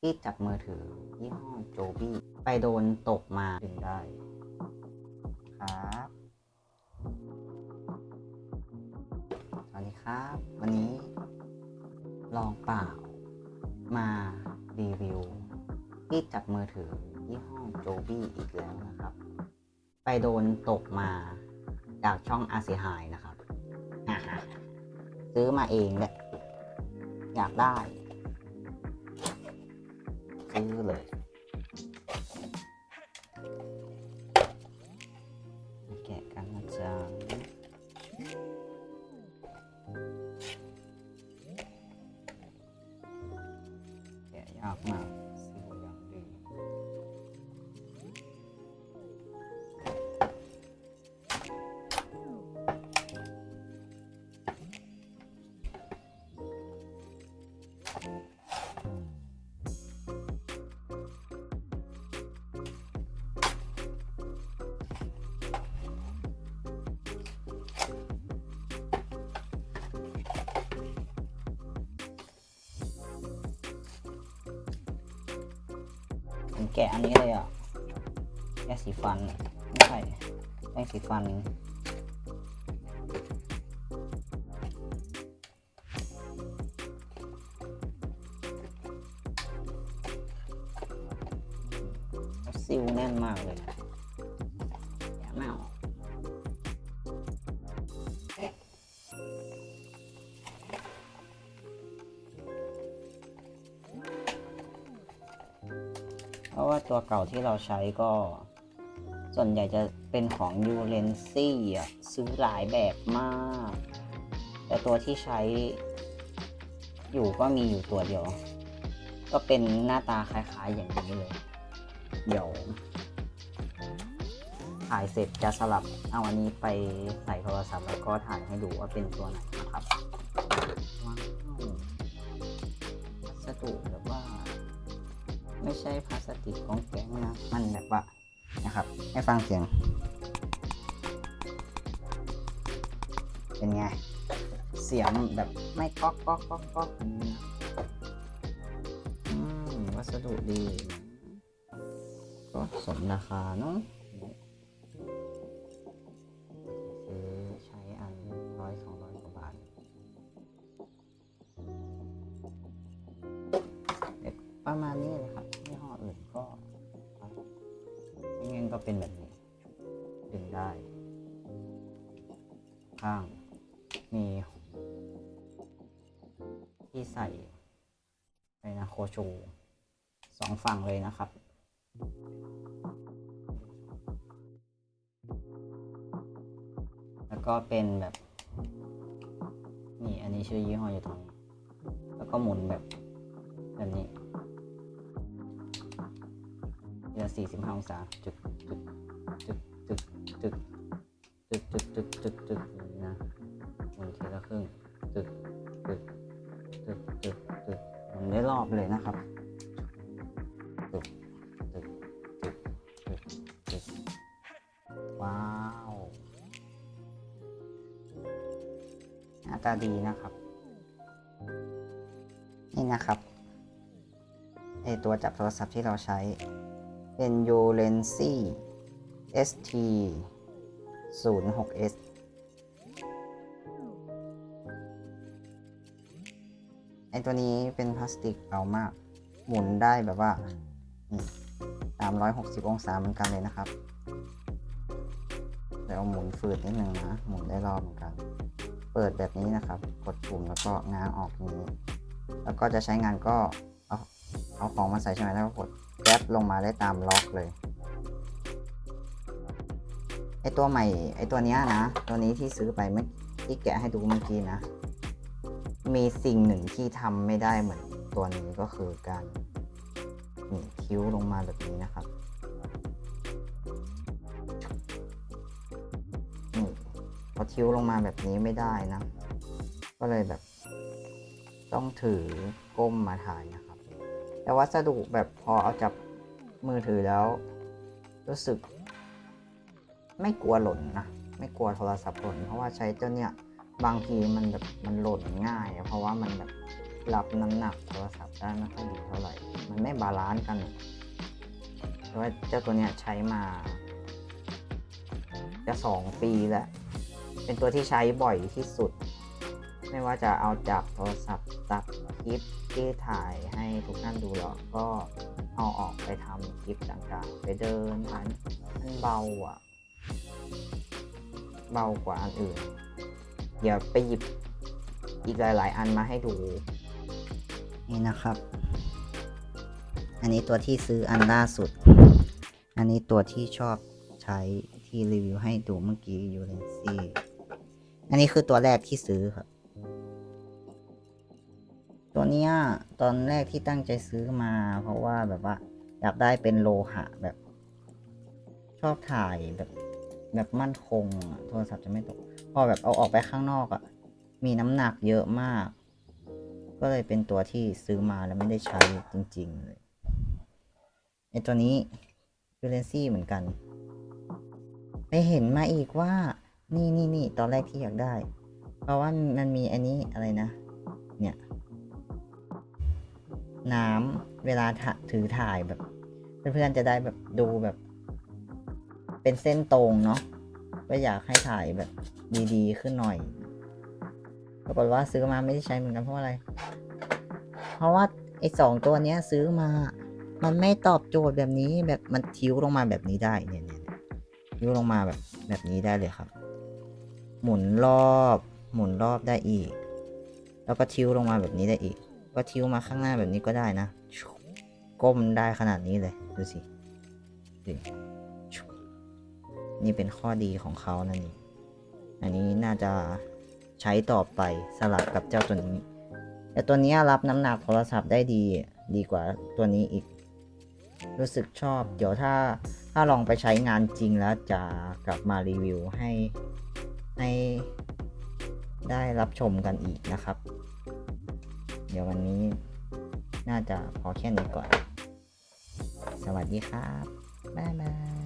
ที่จับมือถือยี่ห้อโจบี้ไปโดนตกมาดึงได้ ครับสวัสดีครับ วันนี้ ลองเปล่า มารีวิว ที่จับมือถือยี่ห้อโจบี้อีกแล้วนะครับ ไปโดนตกมาจากช่องอาเซียหายนะครับ ซื้อมาเองแหละอยากได้ tư này kẻ cá mặt trắng kẻ nhọc mà. Thank you. แกะยากมากซื้ออย่างแกะอันนี้เลยอะแกะสีฟันไม่ใช่แป้งสีฟันซิลแน่นมากเลย ราะว่าตัวเก่าที่เราใช้ก็ ส่วนใหญ่จะเป็นของยูเลนซี่อะซื้อหลายแบบมาก แต่ตัวที่ใช้ อยู่ก็มีอยู่ตัวเดียว ก็เป็นหน้าตาคล้ายๆอย่างนี้เลย เดี๋ยวถ่ายเสร็จจะสลับเอาอันนี้ไปใส่โทรศัพท์แล้วก็ถ่ายให้ดูว่าเป็นตัวไหนนะครับ ไม่ใช่พลาสติกของแกงนะมันแบบว่านะครับให้ฟังเสียง เป็นไง เสียงแบบไม่ก๊อกก๊อกก๊อกก๊อกวัสดุดี ก็สมราคาเนาะ ก็เป็นแบบนี้ ดึงได้ ข้าง มีที่ใส่ไปนะโคชูสองฝั่งเลยนะครับแล้วก็เป็นแบบ นี่ อันนี้ชื่อยี่ห้ออยู่ตรงนี้ แล้วก็หมุนแบบแบบนี้ เดือสี่สิบห้าองศาจุดจุดจุดจุดจุดจุดจุดจุดจุดจุดนี้นะหมุนทีละครึ่งจุดจุดจุดจุดจุดหมุนได้รอบเลยนะครับจุดจุดจุดจุดจุดว้าวหน้าตาดีนะครับ นี่นะครับไอตัวจับโทรศัพท์ที่เราใช้ เป็น u l e n c y ST 0 6 S ไอตัวนี้เป็นพลาสติกเบามาก หมุนได้แบบว่า 360 องศาเหมือนกันเลยนะครับแต่เอาหมุนฝืดนิดนึงนะ หมุนได้รอบเหมือนกัน เปิดแบบนี้นะครับ กดปุ่มแล้วก็ง้างออกนี้ แล้วก็จะใช้งานก็เอาเอาของมาใส่ใช่ไหมแล้วก็กด แก๊ปลงมาได้ตามล็อกเลย ไอตัวใหม่ ไอตัวเนี้ยนะ ตัวนี้ที่ซื้อไปเมื่อที่แกะให้ดูเมื่อกี้นะ มีสิ่งหนึ่งที่ทำไม่ได้เหมือนตัวนี้ก็คือการนี่คิ้วลงมาแบบนี้นะครับนี่พอคิ้วลงมาแบบนี้ไม่ได้นะ ก็เลยแบบ ต้องถือก้มมาถ่ายนะ แต่วัสดุแบบพอเอาจับมือถือแล้ว รู้สึก ไม่กลัวหล่นนะ ไม่กลัวโทรศัพท์หล่น เพราะว่าใช้เจ้าเนี่ยบางทีมันแบบมันหล่นง่าย เพราะว่ามันแบบรับน้ำหนักโทรศัพท์ได้ไม่ค่อยดีเท่าไหร่ มันไม่บาลานซ์กันเพราะว่าเจ้าตัวเนี้ยใช้มาจะสองปีแล้ว เป็นตัวที่ใช้บ่อยที่สุด ไม่ว่าจะเอาจับโทรศัพท์ตัดคลิป ที่ถ่ายให้ทุกท่านดูแล้วก็เอาออกไปทำคลิปต่างๆ ไปเดินมันมันเบาอะ เบากว่าอันอื่น เดี๋ยวไปหยิบอีกหลาย ๆ อันมาให้ดู นี่นะครับ อันนี้ตัวที่ซื้ออันล่าสุด อันนี้ตัวที่ชอบใช้ที่รีวิวให้ดูเมื่อกี้ยูเรนซี่อันนี้คือตัวแรกที่ซื้อครับ ตัวเนี้ยตอนแรกที่ตั้งใจซื้อมา เพราะว่าแบบว่า อยากได้เป็นโลหะแบบ ชอบถ่ายแบบแบบมั่นคงโทรศัพท์จะไม่ตก พอแบบเอาออกไปข้างนอกอะ่ะ มีน้ำหนักเยอะมาก ก็เลยเป็นตัวที่ซื้อมาแล้วไม่ได้ใช้จริง ๆ เลยไอตัวนี้ยูเรนซี่เหมือนกัน ไปเห็นมาอีกว่า นี่นี่นี่ตอนแรกที่อยากได้ เพราะว่ามันมีอันนี้อะไรนะ เนี่ย น้ำเวลาถือถ่ายแบบ เพื่อนๆจะได้แบบดูแบบ เป็นเส้นตรงเนาะก็อยากให้ถ่ายแบบดีๆ ขึ้นหน่อยปรากฏว่าซื้อมาไม่ได้ใช้เหมือนกันเพราะอะไร เพราะว่าไอ้สองตัวเนี้ยซื้อมา มันไม่ตอบโจทย์แบบนี้แบบมันทิ้วลงมาแบบนี้ได้เนี่ยเนี่ยเนี่ยทิ้วลงมาแบบแบบนี้ได้เลยครับ หมุนรอบ หมุนรอบได้อีก แล้วก็ทิ้วลงมาแบบนี้ได้อีก ก็ทิ้วมาข้างหน้าแบบนี้ก็ได้นะ ก้มได้ขนาดนี้เลย ดูสิดูนี่เป็นข้อดีของเขานั่นเองอันนี้น่าจะใช้ต่อไปสลับกับเจ้าตัวนี้ แต่ตัวนี้รับน้ำหนักโทรศัพท์ได้ดีดีกว่าตัวนี้อีก รู้สึกชอบ เดี๋ยวถ้าถ้าลองไปใช้งานจริงแล้วจะกลับมารีวิวให้ให้ได้รับชมกันอีกนะครับ ดี๋ยววันนี้ น่าจะพอแค่นี้ก่อน สวัสดีครับ บ๊ายบายบ๊ายบาย